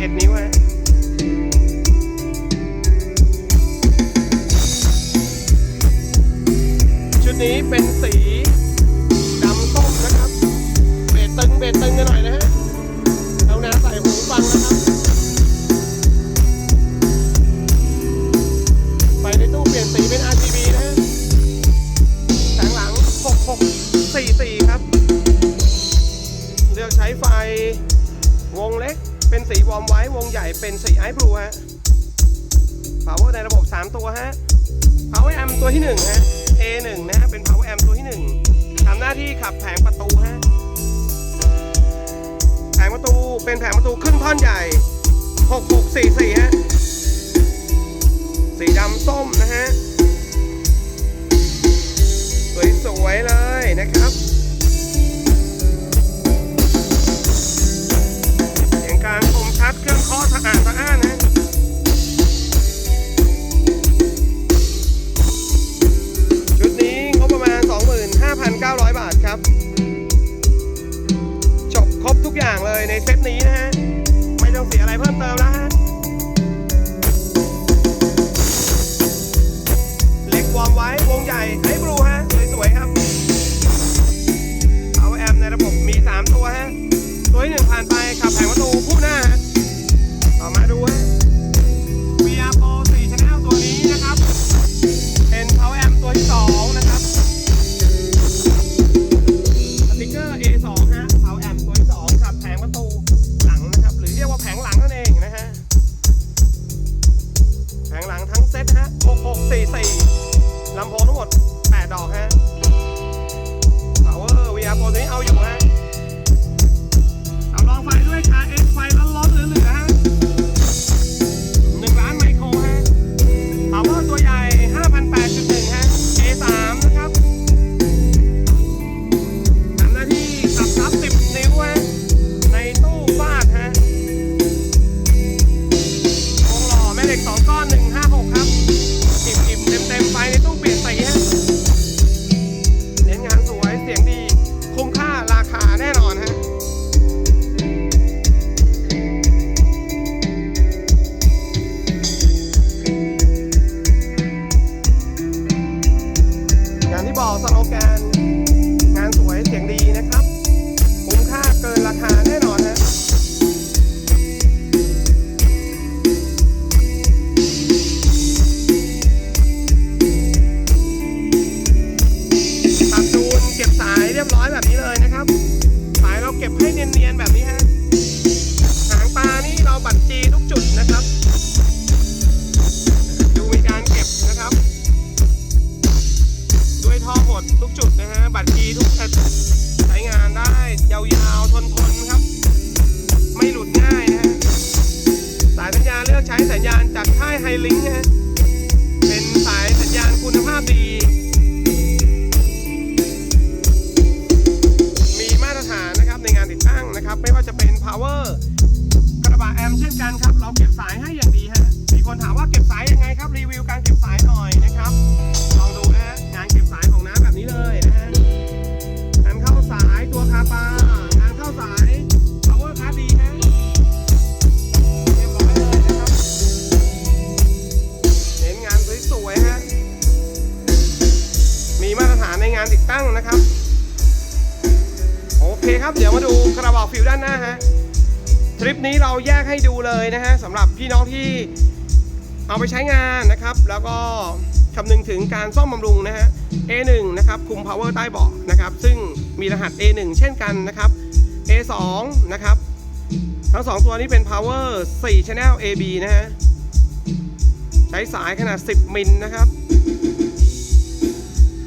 11 นิ้วฮะชุดนี้เป็นสีดำส้มนะครับ เบสตึงเบสตึงกันหน่อยนะฮะ เป็นสีไอซ์บลูฮะ power ในระบบ 3 ตัวฮะ power amp ตัวที่ 1 ฮะ A1 นะฮะ เป็น power amp ตัวที่ 1 ทำหน้าที่ขับแผงประตูฮะ แผงประตูเป็นแผงประตูครึ่งท่อนใหญ่ 6644 ฮะ สีดำส้มนะฮะ สวยๆเลยนะครับ เลยในเซตนี้นะฮะ อย่างที่บอกสโลแกน งานสวยเสียงดีนะครับ คุ้มค่าเกินราคาแน่นอนฮะตัดจูนเก็บสายเรียบร้อยแบบนี้เลยนะครับ สายเราเก็บให้เนียนๆแบบนี้ฮะ ยไฮลิงฮะเป็นสายสัญญาณคุณภาพดี มีมาตรฐานนะครับในงานติดตั้งนะครับ ไม่ว่าจะเป็น power กระบะแอมเช่นกันครับ เราเก็บสายให้อย่างดีฮะมีคนถามว่าเก็บสายยังไงครับ รีวิวการเก็บสายหน่อยารฐานในงานติดตั้งนะครับ โอเคครับ เดี๋ยวมาดูกระบอกฟิวด้านหน้าฮะทริปนี้เราแยกให้ดูเลยนะฮะสำหรับพี่น้องที่เอาไปใช้งานนะครับ แล้วก็คำนึงถึงการซ่อมบำรุงนะฮะ A1 นะครับคุม power ใต้เบาะนะครับ ซึ่งมีรหัส A1 เช่นกันนะครับ A2 นะครับ ทั้ง 2 ตัวนี้เป็น power 4 channel AB นะฮะ ใช้สายขนาด 10 มิลนะครับ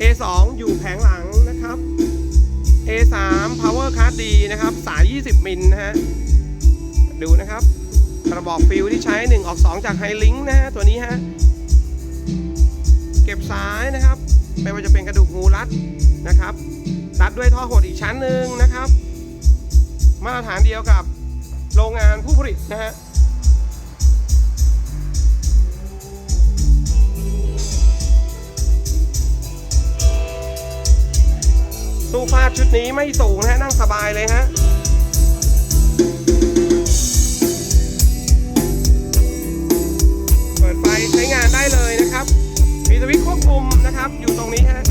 A2 อยู่แผงหลังนะครับ A3 power card D นะครับ สาย 20 มิลนะฮะ ดูนะครับ กระบอกฟิลที่ใช้ 1 ออก 2 จากไฮลิงนะฮะ ตัวนี้ฮะ เก็บสายนะครับ ไม่ว่าจะเป็นกระดูกงูรัดนะครับ รัดด้วยท่อหดอีกชั้นหนึ่งนะครับ มาตรฐานเดียวกับโรงงานผู้ผลิตนะฮะ ตู้ฟาดชุดนี้ไม่สูงนะฮะนั่งสบายเลยฮะเปิดไฟใช้งานได้เลยนะครับ มีสวิตช์ควบคุมนะครับ อยู่ตรงนี้ฮะ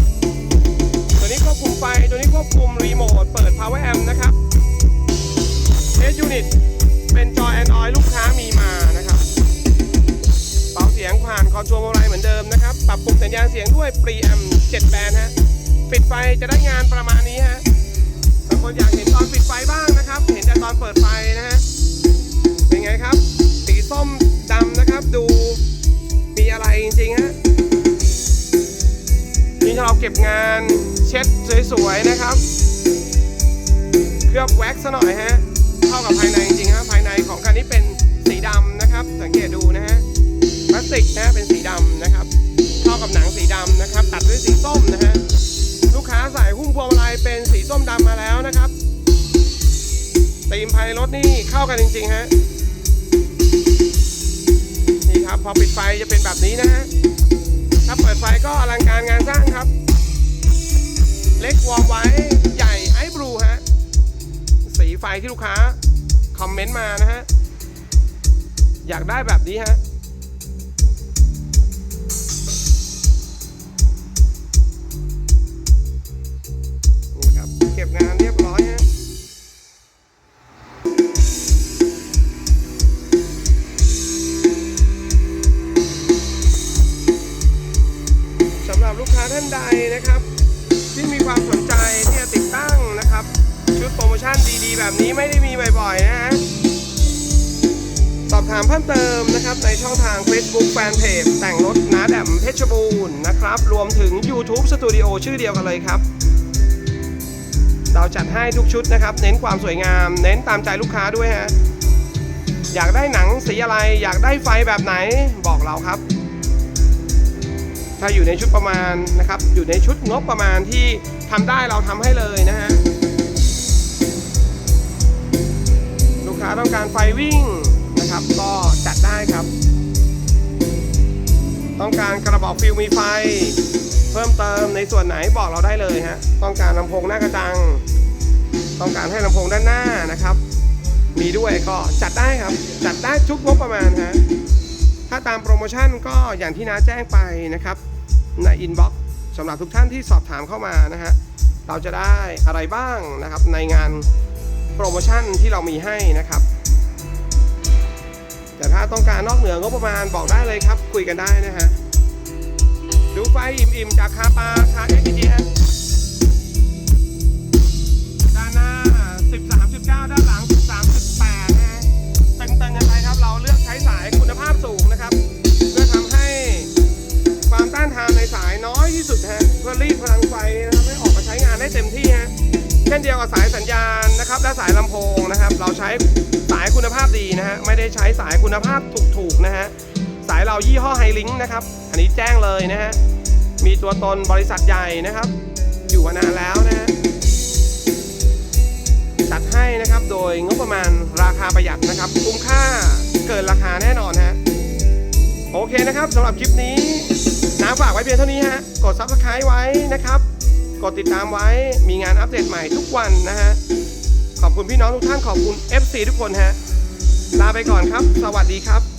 ตัวนี้ควบคุมไฟตัวนี้ควบคุมรีโมทเปิด power amp นะครับเทสยูนิตเป็นจอแอนดรอยลูกค้ามีมานะครับเป่าเสียงผ่านคอนโทรลอะไรเหมือนเดิมนะครับ ปรับปรุงสัญญาณเสียงด้วยปรีแอมเจ็ดแบนด์ฮะ ปิดไฟจะได้งานประมาณนี้ฮะบางคนอยากเห็นตอนปิดไฟบ้างนะครับ เห็นแต่ตอนเปิดไฟนะฮะเป็นไงครับ สีส้มดำนะครับดูมีอะไรจริงๆฮะนี่เราเก็บงานเช็ดสวยๆนะครับ เคลือบแว็กซ์ซะหน่อยฮะเข้ากับภายในจริงๆฮะภายในของคันนี้เป็นสีดำนะครับ สังเกตดูนะฮะพลาสติกนะเป็นสีดำนะครับเข้ากับหนังสีดำนะครับ ตัดด้วยสีส้มนะฮะ ลูกค้าใส่หุ้มพวงมาลัยเป็นสีส้มดำมาแล้วนะครับตีมภายในรถนี่เข้ากันจริงๆฮะนี่ครับพอปิดไฟจะเป็นแบบนี้นะฮะถ้าเปิดไฟก็อลังการงานสร้างครับ เล็กวอร์มไว้ใหญ่ไอ้บลูฮะสีไฟที่ลูกค้าคอมเมนต์มานะฮะอยากได้แบบนี้ฮะามเพิ่มเติมนะครับในช่องทาง Facebook Fanpage แต่งรถน้าแดมเพชรบูรณ์นะครับ รวมถึง YouTube Studio ชื่อเดียวกันเลยครับ เราจัดให้ทุกชุดนะครับ เน้นความสวยงาม เน้นตามใจลูกค้าด้วยฮะ อยากได้หนังสีอะไร อยากได้ไฟแบบไหนบอกเราครับ ถ้าอยู่ในชุดประมาณนะครับ อยู่ในชุดงบประมาณที่ทำได้เราทำให้เลยนะฮะ ลูกค้าต้องการไฟวิ่ง นะครับ ก็จัดได้ครับ ต้องการกระบอกฟิลมีไฟ เพิ่มเติมในส่วนไหนบอกเราได้เลยฮะต้องการลำโพงหน้ากระจัง ต้องการให้ลำโพงด้านหน้านะครับ มีด้วยก็จัดได้ครับ จัดได้ทุกงบประมาณฮะถ้าตามโปรโมชั่นก็อย่างที่น้าแจ้งไปนะครับ ในอินบ็อกซ์สำหรับทุกท่านที่สอบถามเข้ามานะฮะเราจะได้อะไรบ้างนะครับในงานโปรโมชั่นที่เรามีให้นะครับ แต่ถ้าต้องการนอกเหนืองบประมาณบอกได้เลยครับ คุยกันได้นะฮะ ดูไฟอิ่มๆ จากคาปาคาเอ็กซ์จีด้ สายลำโพงนะครับ เราใช้สายคุณภาพดีนะฮะไม่ได้ใช้สายคุณภาพถูกๆนะฮะสายเรายี่ห้อไฮลิงนะครับ อันนี้แจ้งเลยนะฮะมีตัวตนบริษัทใหญ่นะครับ อยู่มานานแล้วนะฮะจัดให้นะครับโดยงบประมาณราคาประหยัดนะครับ คุ้มค่าเกินราคาแน่นอนฮะโอเคนะครับสำหรับคลิปนี้น้าฝากไว้เพียงเท่านี้ฮะกด Subscribe ไว้นะครับ กดติดตามไว้มีงานอัปเดตใหม่ทุกวันนะฮะ ขอบคุณพี่น้องทุกท่านขอบคุณ FC ทุกคนฮะลาไปก่อนครับ สวัสดีครับ